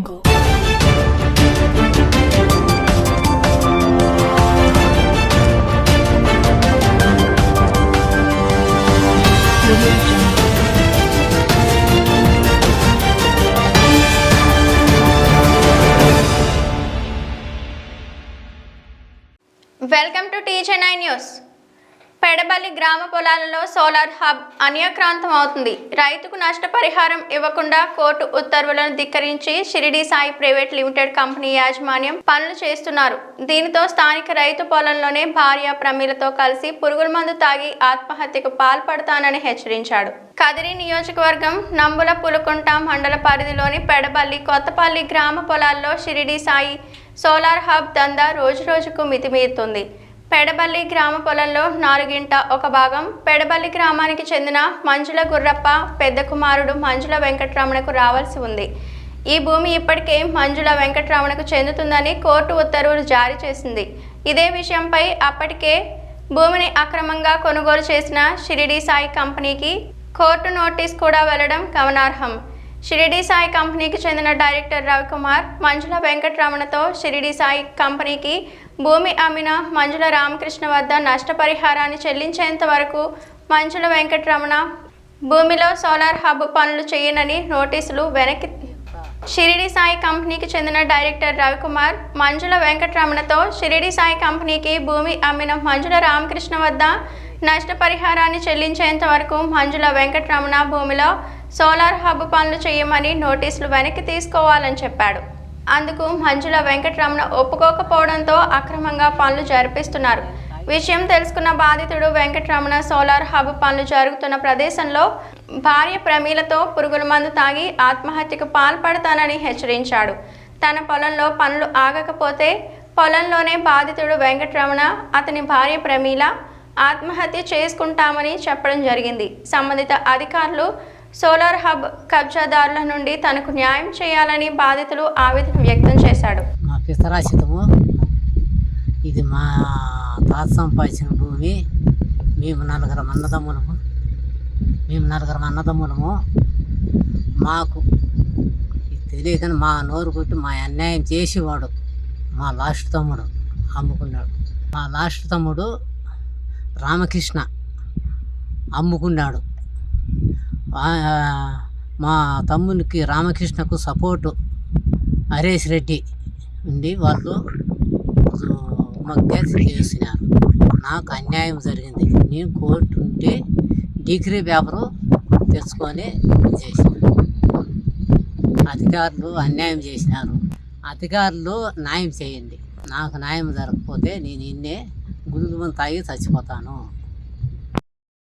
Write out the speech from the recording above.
Jungle. Welcome to THNI News. Pedaballi గ్రామ పొలాలలో solar hub అన్యక్రాంతం అవుతుంది. రైతుకు నష్టపరిహారం ఇవ్వకుండా కోర్టు ఉత్తర్వులను ధిక్కరించి Shirdi Sai private limited company యాజమాన్యం పనులు చేస్తున్నారు. దీనితో స్థానిక రైతు పొలంలోనే భార్య ప్రమీలతో కలిసి పురుగుల మందు తాగి ఆత్మహత్యకు పాల్పడతానని హెచ్చరించాడు. కదిరి నియోజకవర్గం నంబుల పులుకుంట మండల పరిధిలోని పెడబల్లి కొత్తపల్లి గ్రామ పొలాల్లో షిరిడి సాయి సోలార్ హబ్ దందా రోజురోజుకు మితిమీరుతుంది. పెడబల్లి గ్రామ పొలంలో నాలుగింట ఒక భాగం. పెడబల్లి గ్రామానికి చెందిన మంజుల గుర్రప్ప పెద్ద కుమారుడు మంజుల వెంకటరమణకు రావాల్సి ఉంది. ఈ భూమి ఇప్పటికే మంజుల వెంకటరమణకు చెందుతుందని కోర్టు ఉత్తర్వులు జారీ చేసింది. ఇదే విషయంపై అప్పటికే భూమిని అక్రమంగా కొనుగోలు చేసిన షిరిడి సాయి కంపెనీకి కోర్టు నోటీస్ కూడా వెళ్ళడం గమనార్హం. షిరిడి సాయి కంపెనీకి చెందిన డైరెక్టర్ రవికుమార్ మంజుల వెంకటరమణతో షిరిడి సాయి కంపెనీకి భూమి అమ్మిన మంజుల రామకృష్ణ వద్ద నష్టపరిహారాన్ని చెల్లించేంత వరకు మంజుల వెంకటరమణ భూమిలో సోలార్ హబ్ పనులు చేయనని నోటీసులు వెనక్కి షిరిడి సాయి కంపెనీకి చెందిన డైరెక్టర్ రవికుమార్ మంజుల వెంకటరమణతో షిరిడి సాయి కంపెనీకి భూమి అమ్మిన మంజుల రామకృష్ణ వద్ద నష్టపరిహారాన్ని చెల్లించేంత వరకు మంజుల వెంకటరమణ భూమిలో సోలార్ హబ్ పనులు చేయమని నోటీసులు వెనక్కి తీసుకోవాలని చెప్పాడు. అందుకు మంజుల వెంకటరమణ ఒప్పుకోకపోవడంతో అక్రమంగా పనులు జరిపిస్తున్నారు. విషయం తెలుసుకున్న బాధితుడు వెంకటరమణ సోలార్ హబ్ పనులు జరుగుతున్న ప్రదేశంలో భార్య ప్రమీలతో పురుగుల మందు తాగి ఆత్మహత్యకు పాల్పడతానని హెచ్చరించాడు. తన పొలంలో పనులు ఆగకపోతే పొలంలోనే బాధితుడు వెంకటరమణ అతని భార్య ప్రమీల ఆత్మహత్య చేసుకుంటామని చెప్పడం జరిగింది. సంబంధిత అధికారులు సోలార్ హబ్ కబ్జాదారుల నుండి తనకు న్యాయం చేయాలని బాధితులు ఆవేదన వ్యక్తం చేశాడు. మా పితరాశితము ఇది మా తాత సంపాదించిన భూమి. మేము నలుగురం అన్నదమ్ములము. మేము నలుగురం అన్నదమ్ములము. మాకు తెలియకని మా నోరు కొట్టి మా అన్యాయం చేసేవాడు మా లాస్ట్ తమ్ముడు అమ్ముకున్నాడు. మా లాస్ట్ తమ్ముడు రామకృష్ణ అమ్ముకున్నాడు. మా తమ్మునికి రామకృష్ణకు సపోర్టు హరీష్ రెడ్డి ఉండి వాళ్ళు మగ్గ చేసినారు. నాకు అన్యాయం జరిగింది. నేను కోర్టు ఉంటే డిగ్రీ పేపరు తెచ్చుకొని చేసిన అధికారులు అన్యాయం చేసినారు. అధికారులు న్యాయం చేయండి. నాకు న్యాయం జరగకపోతే నేను ఇన్నే గుండు తాగి చచ్చిపోతాను.